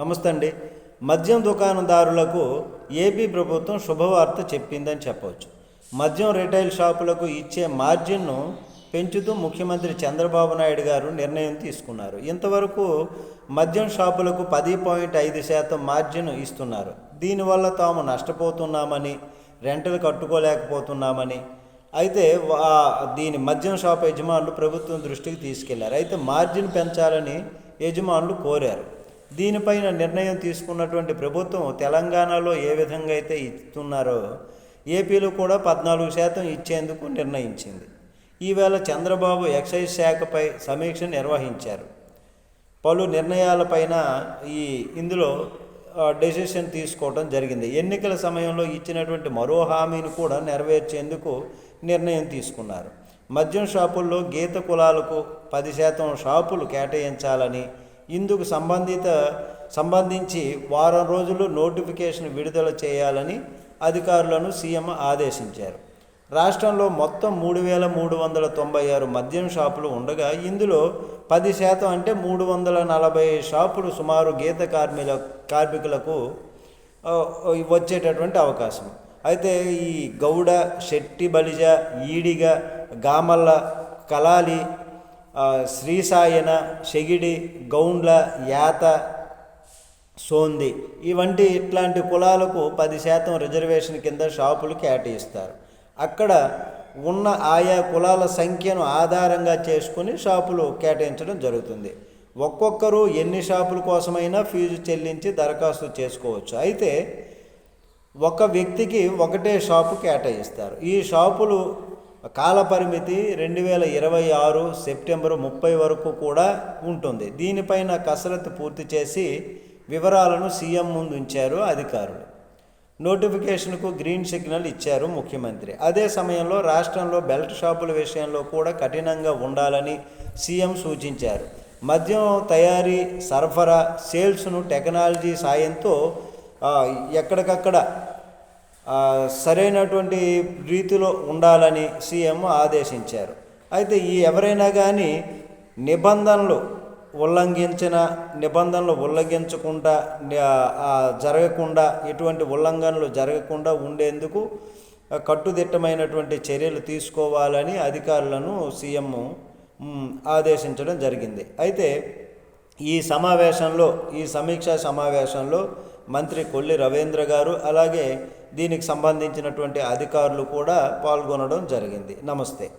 నమస్తే అండి. మద్యం దుకాణదారులకు ఏపీ ప్రభుత్వం శుభవార్త చెప్పిందని చెప్పవచ్చు. మద్యం రిటైల్ షాపులకు ఇచ్చే మార్జిన్ను పెంచుతూ ముఖ్యమంత్రి చంద్రబాబు నాయుడు గారు నిర్ణయం తీసుకున్నారు. ఇంతవరకు మద్యం షాపులకు పది పాయింట్ ఐదు శాతం మార్జిన్ ఇస్తున్నారు. దీనివల్ల తాము నష్టపోతున్నామని రెంటలు కట్టుకోలేకపోతున్నామని అయితే దీని మద్యం షాప్ యజమానులు ప్రభుత్వం దృష్టికి తీసుకెళ్ళారు. అయితే మార్జిన్ పెంచాలని యజమానులు కోరారు. దీనిపైన నిర్ణయం తీసుకున్నటువంటి ప్రభుత్వం తెలంగాణలో ఏ విధంగా అయితే ఇస్తున్నారో ఏపీలో కూడా పద్నాలుగు శాతం ఇచ్చేందుకు నిర్ణయించింది. ఈవేళ చంద్రబాబు ఎక్సైజ్ శాఖపై సమీక్ష నిర్వహించారు. పలు నిర్ణయాలపైన ఈ ఇందులో డెసిషన్ తీసుకోవడం జరిగింది. ఎన్నికల సమయంలో ఇచ్చినటువంటి మరో హామీని కూడా నెరవేర్చేందుకు నిర్ణయం తీసుకున్నారు. మద్యం షాపుల్లో గీత కులాలకు పది శాతం షాపులు కేటాయించాలని ఇందుకు సంబంధిత సంబంధించి వారం రోజులు నోటిఫికేషన్ విడుదల చేయాలని అధికారులను సీఎం ఆదేశించారు. రాష్ట్రంలో మొత్తం మూడు వేల మూడు వందల తొంభై ఆరు మద్యం షాపులు ఉండగా ఇందులో పది శాతం అంటే మూడు వందల నలభై షాపులు సుమారు గీత కార్మిల కార్మికులకు వచ్చేటటువంటి అవకాశం. అయితే ఈ గౌడ శెట్టి బలిజ ఈడిగ గామల్ల కలాలి శ్రీసాయన షెగిడి గౌండ్ల యాత సోంది ఇవంటి ఇట్లాంటి కులాలకు పది శాతం రిజర్వేషన్ కింద షాపులు కేటాయిస్తారు అక్కడ ఉన్న ఆయా కులాల సంఖ్యను ఆధారంగా చేసుకుని షాపులు కేటాయించడం జరుగుతుంది. ఒక్కొక్కరు ఎన్ని షాపుల కోసమైనా ఫీజు చెల్లించి దరఖాస్తు చేసుకోవచ్చు. అయితే ఒక వ్యక్తికి ఒకటే షాపు కేటాయిస్తారు. ఈ షాపులు కాల పరిమితి రెండు వేల ఇరవై ఆరు సెప్టెంబర్ ముప్పై వరకు కూడా ఉంటుంది. దీనిపైన కసరత్తు పూర్తి చేసి వివరాలను సీఎం ముందు ఉంచారు అధికారులు. నోటిఫికేషన్కు గ్రీన్ సిగ్నల్ ఇచ్చారు ముఖ్యమంత్రి. అదే సమయంలో రాష్ట్రంలో బెల్ట్ షాపుల విషయంలో కూడా కఠినంగా ఉండాలని సీఎం సూచించారు. మద్యం తయారీ సరఫరా సేల్స్ను టెక్నాలజీ సాయంతో ఎక్కడికక్కడ సరైనటువంటి రీతిలో ఉండాలని సీఎం ఆదేశించారు. అయితే ఈ ఎవరైనా కానీ నిబంధనలు ఉల్లంఘించిన నిబంధనలు ఉల్లంఘించకుండా జరగకుండా ఎటువంటి ఉల్లంఘనలు జరగకుండా ఉండేందుకు కట్టుదిట్టమైనటువంటి చర్యలు తీసుకోవాలని అధికారులను సీఎం ఆదేశించడం జరిగింది. అయితే ఈ సమావేశంలో ఈ సమీక్షా సమావేశంలో మంత్రి కొల్లి రవీంద్ర గారు అలాగే దీనికి సంబంధించినటువంటి అధికారులు కూడా పాల్గొనడం జరిగింది. నమస్తే.